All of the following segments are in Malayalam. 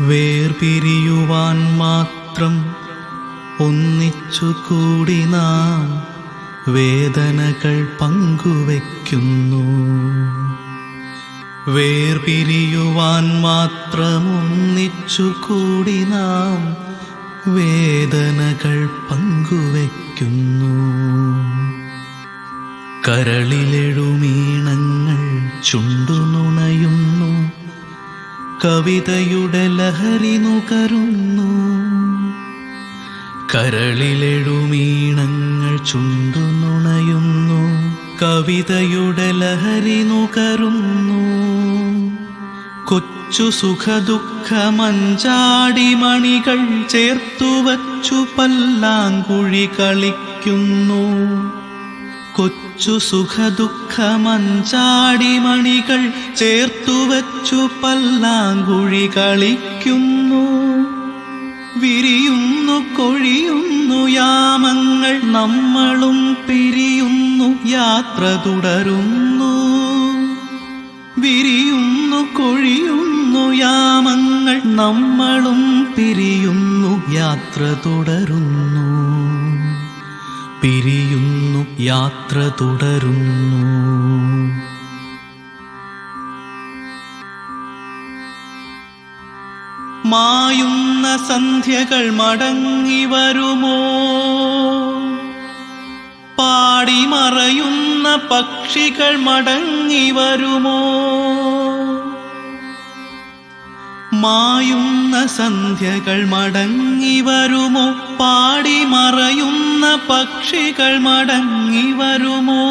വേർപിരിയുവാൻ മാത്രം ഒന്നിച്ചു കൂടി നാം വേദനകൾ പങ്കുവെക്കുന്നു. വേർപിരിയുവാൻ മാത്രം ഒന്നിച്ചു കൂടി നാം വേദനകൾ പങ്കുവെക്കുന്നു. കരളിലെഴുമീണങ്ങൾ ചുണ്ടുനുണയുന്നു കവിതയുടെ ലഹരി നുകരുന്നു. കരളിലെഴുമീണങ്ങൾ ചുണ്ടുനുണയുന്നു കവിതയുടെ ലഹരി നുകരുന്നു. കൊച്ചു സുഖദുഃഖമഞ്ചാടി മണികൾ ചേർത്തുവച്ചു പല്ലാങ്കുഴി കളിക്കുന്നു. കൊച്ചു സുഖദുഃഖമഞ്ചാടി മണികൾ ചേർത്തുവച്ചു പല്ലാങ്കുഴി കളിക്കുന്നു. വിരിയുന്നു കൊഴിയുന്നു യാമങ്ങൾ നമ്മളും പിരിയുന്നു യാത്ര തുടരുന്നു. വിരിയുന്നു കൊഴിയുന്നു യാമങ്ങൾ നമ്മളും പിരിയുന്നു യാത്ര തുടരുന്നു. പിരിയുന്നു യാത്ര തുടരുന്നു. മായുന്ന സന്ധ്യകൾ മടങ്ങി വരുമോ? പാടി മറയുന്ന പക്ഷികൾ മടങ്ങി വരുമോ? മായുന്ന സന്ധ്യകൾ മടങ്ങി വരുമോ? പാടി മറയുന്ന പക്ഷികൾ മടങ്ങി വരുമോ?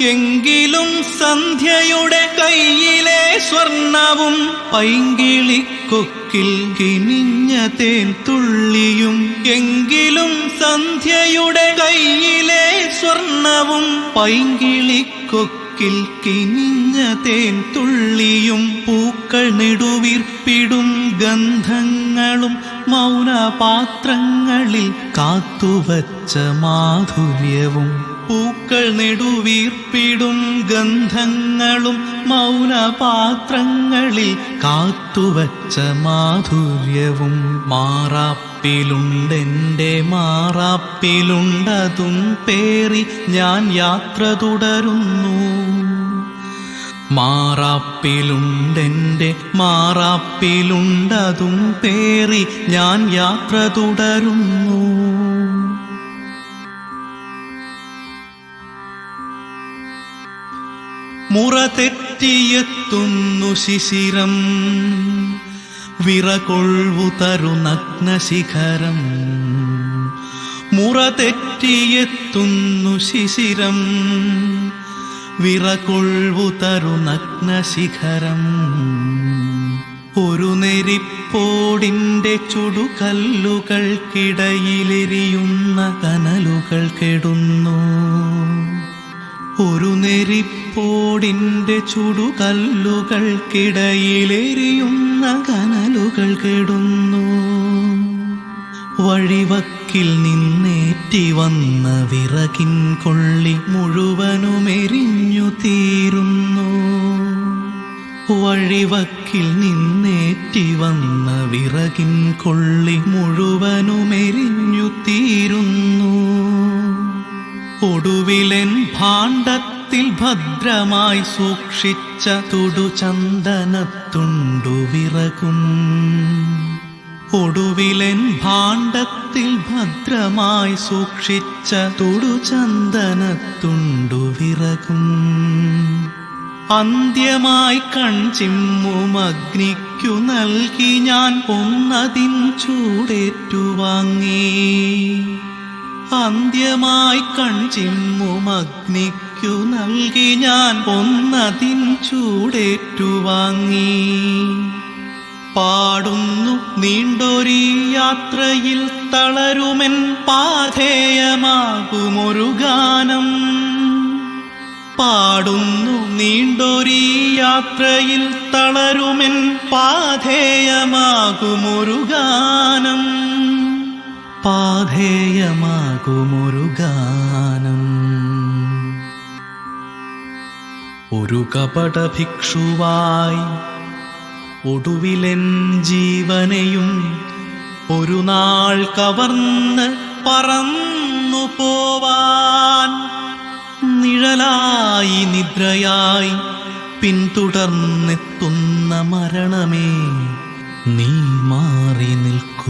എങ്കിലും സന്ധ്യയുടെ കയ്യിലെ സ്വർണവും പൈങ്കിളിക്കൊക്കിൽ കിനിഞ്ഞ തേൻ തുള്ളിയും എങ്കിലും സന്ധ്യയുടെ കയ്യിലെ സ്വർണവും പൈങ്കിളിക്കൊക്കിൽ കിനിഞ്ഞ തേൻ തുള്ളിയും പൂക്കൾ നെടുവിർപ്പിടും ഗന്ധങ്ങളും മൗനപാത്രങ്ങളിൽ കാത്തുവച്ച മാധുര്യവും. പൂക്കൾ നെടുവീർപ്പിടും ഗന്ധങ്ങളും മൗനപാത്രങ്ങളിൽ കാത്തുവച്ച മാധുര്യവും. മാറാപ്പിലുണ്ടെന്റെ മാറാപ്പിലുണ്ടതും പേറി ഞാൻ യാത്ര തുടരുന്നു. മാറാപ്പിലുണ്ടെന്റെ മാറാപ്പിലുണ്ടതും പേറി ഞാൻ യാത്ര തുടരുന്നു. മുറ തെറ്റിയെത്തുന്നു ശിശിരം വിറകൊൾവു തരു നഗ്നശിഖരം മുറ തെറ്റിയെത്തുന്നു ശിശിരം വിറകൊൾവു തരു നഗ്നശിഖരം. ഒരു നെരിപ്പോടിന്റെ ചുടുകല്ലുകൾക്കിടയിലെരിയുന്ന കനലുകൾ കെടുന്നു. ഒരു നെരിപ്പോടിന്റെ ചുടുകല്ലുകൾക്കിടയിലെരിയുന്ന കനലുകൾ കെടുന്നു. വഴിവക്കിൽ നിന്നേറ്റി വന്ന വിറകിൻ കൊള്ളി മുഴുവനും എരിഞ്ഞു തീരുന്നു. വഴിവക്കിൽ നിന്നേറ്റി വന്ന വിറകിൻ കൊള്ളി മുഴുവനും എരിഞ്ഞു തീരുന്നു. ഒടുവിലൻ ഭാണ്ഡത്തിൽ ഭദ്രമായി സൂക്ഷിച്ച തുടുചന്ദനത്തുണ്ടു വിറകും. ഒടുവിലൻ ഭാണ്ഡത്തിൽ ഭദ്രമായി സൂക്ഷിച്ച തുടുചന്ദനത്തുണ്ടു വിറകും. അന്ത്യമായി കൺചിമ്മും അഗ്നിക്കു നൽകി ഞാൻ ഒന്നതിൻ ചൂടേറ്റുവാങ്ങി അന്ത്യമായി കൺചിമ്മും അഗ്നിക്കു നൽകി ഞാൻ ഒന്നതിൻ ചൂടേറ്റുവാങ്ങി പാടുന്നു. നീണ്ടൊരു യാത്രയിൽ തളരുമെൻ പാധേയമാകുമൊരു ഗാനം. പാടുന്നു. നീണ്ടൊരു യാത്രയിൽ തളരുമെൻ പാധേയമാകുമൊരു ഗാനം. പാധേയമാകുമൊരു ഗാനം. ഒരു കപട ഭിക്ഷുവായി ഒടുവിലെൻ ജീവനെയും ഒരു നാൾ കവർന്ന് പറന്നു പോവാൻ. നിഴലായി നിദ്രയായി പിന്തുടർന്നെത്തുന്ന മരണമേ നീ മാറി നിൽക്കൂ.